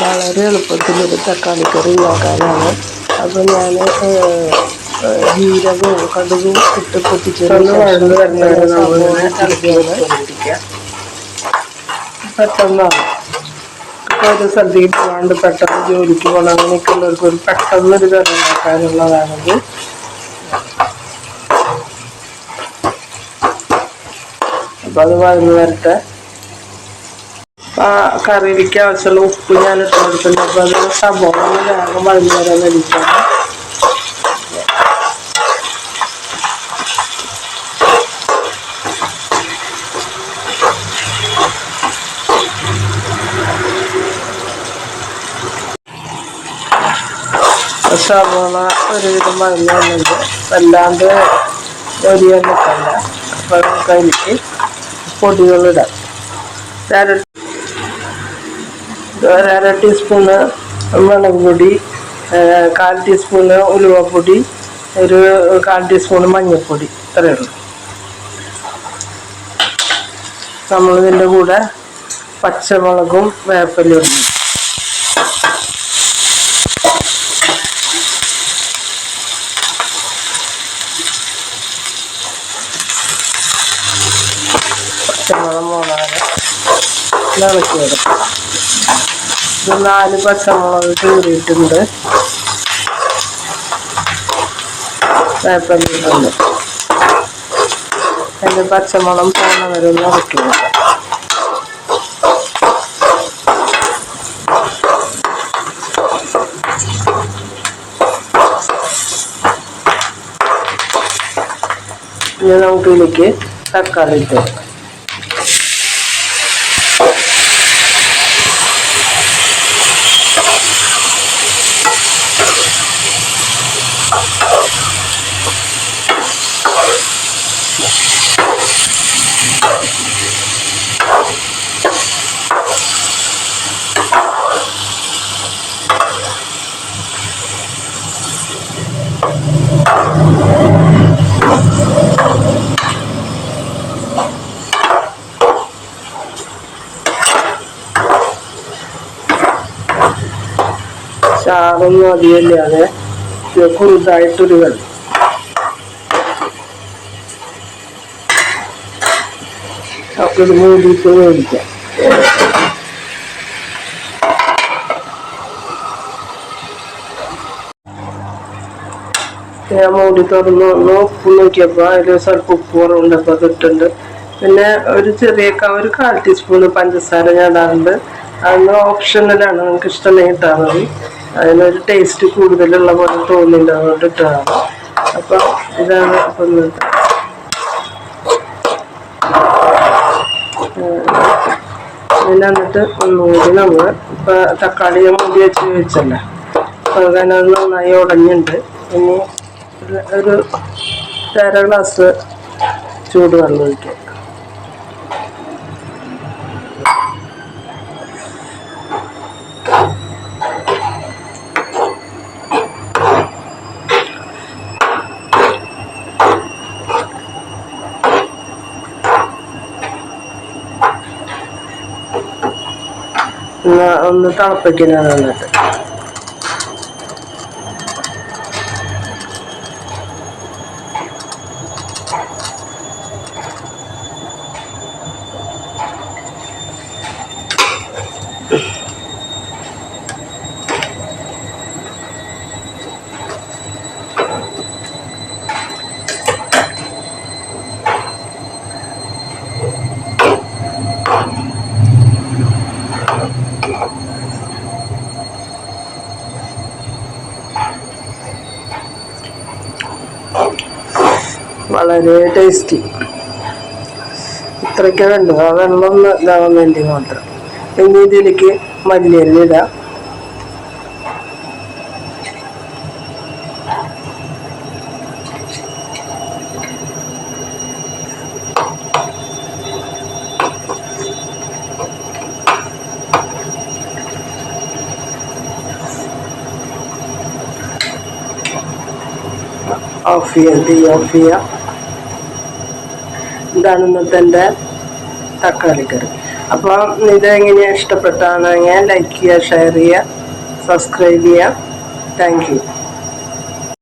വളരെ എളുപ്പത്തിലൊരു തക്കാളി കറി ഉണ്ടാക്കാനാണ്. അപ്പോൾ ഞാൻ ജീരകവും കടുകും ഇട്ട് പൊട്ടിച്ചെറിയാണ്. പെട്ടെന്നാണ് ഇപ്പോൾ ഒരു സദ്യയിൽ പോകാണ്ട് പെട്ടെന്ന്. ജോലിക്ക് പോകണം അങ്ങനെയൊക്കെയുള്ളവർക്ക് ഒരു പെട്ടെന്നൊരു കറി ഉണ്ടാക്കാനുള്ളതാണിത് അപ്പോൾ അത് വഴന്ന് വരട്ടെ. ആ കറിയിലേക്ക് ആവശ്യമുള്ള ഉപ്പ് ഞാൻ ഇട്ട് അപ്പൊ അത് സബോള വേഗം വഴന്ന് വരാൻ വേണ്ടിയിട്ടാണ്. സവോള ഒരുവിധം മരുന്ന് വന്നിട്ട് വല്ലാണ്ട് ഒരിയാൻ നിൽക്കണ്ട അപ്പൊ നമുക്ക് അതിലേക്ക് പൊടികളിടാം അര ഒരു അര ടീസ്പൂണ് മുളക് പൊടി കാൽ ടീസ്പൂണ് ഉലുവപ്പൊടി ഒരു കാൽ ടീസ്പൂണ് മഞ്ഞൾപ്പൊടി. ഇത്രയേ ഉള്ളൂ. നമ്മളിതിന്റെ കൂടെ പച്ചമുളകും വേപ്പലും ഇടുന്നു. പച്ചമുളക് മൂന്നാൽ ഇളക്കി എടുക്കും ഇത് നാല് പച്ചമുളക് കീറിയിട്ടുണ്ട് വേപ്പല്ലിട്ടുണ്ട് അതിന്റെ പച്ചമുളം പോണ വരെ ഒന്ന് ഇറക്കി വെക്കാം ഇനി നമുക്ക് ഇതിലേക്ക് തക്കാളി ഇട്ട് കൊടുക്കാം. ചാറൊന്നും അതിയല്ലാണ് കുറുതായിട്ടൊരു വെള്ളം ഒക്കെ ഇത് മൂടിയിട്ട് മേടിക്കാം. ഞാൻ മൂടി തുറന്ന് വന്നു ഉപ്പ് നോക്കിയപ്പോൾ അതിൽ സ്വല്പം ഉപ്പ് കുറവുണ്ട് അപ്പോൾ അതിട്ടുണ്ട് പിന്നെ ഒരു ചെറിയ ഒരു കാൽ ടീസ്പൂണ് പഞ്ചസാര ഞാൻ ഇടാറുണ്ട്. അതൊന്ന് ഓപ്ഷണലാണ് നമുക്ക് ഇഷ്ടമുണ്ടെങ്കിൽ ഇട്ടാൽ മതി. അതിനൊരു ടേസ്റ്റ് കൂടുതലുള്ള പോലെ തോന്നില്ല അതുകൊണ്ട് ഇട്ടതാണ്. അപ്പം ഇതാണ് അപ്പം പിന്നെ ഒന്നുകൂടി നമ്മൾ ഇപ്പം തക്കാളി ഞാൻ മൂടി വെച്ച് വെച്ചല്ലേ. അപ്പം അങ്ങനെ അത് നന്നായി ഉടഞ്ഞുണ്ട്. ഇനി ഒരു- ഒരു ഗ്ലാസ് ചൂടുവെള്ളം ഒഴിക്കാം. എന്നാ ഒന്ന് തിളപ്പിക്കുന്നതാണ് എന്നിട്ട് വളരെ ടേസ്റ്റി ഇത്രയ്ക്ക് വേണ്ടു ആ വെള്ളം ഒന്ന് ഇതാവാൻ വേണ്ടി മാത്രം. ഇനി ഇതിലേക്ക് മല്ലിയല്ല ഇടാം. തീ ഓഫ് ചെയ്യാം. ഇതാണ് ഇന്നത്തെ തക്കാളി കറി. അപ്പോൾ ഇത് എങ്ങനെയാണ് ഇഷ്ടപ്പെട്ടാണെങ്കിൽ ലൈക്ക് ചെയ്യുക ഷെയർ ചെയ്യുക സബ്സ്ക്രൈബ് ചെയ്യുക. Thank you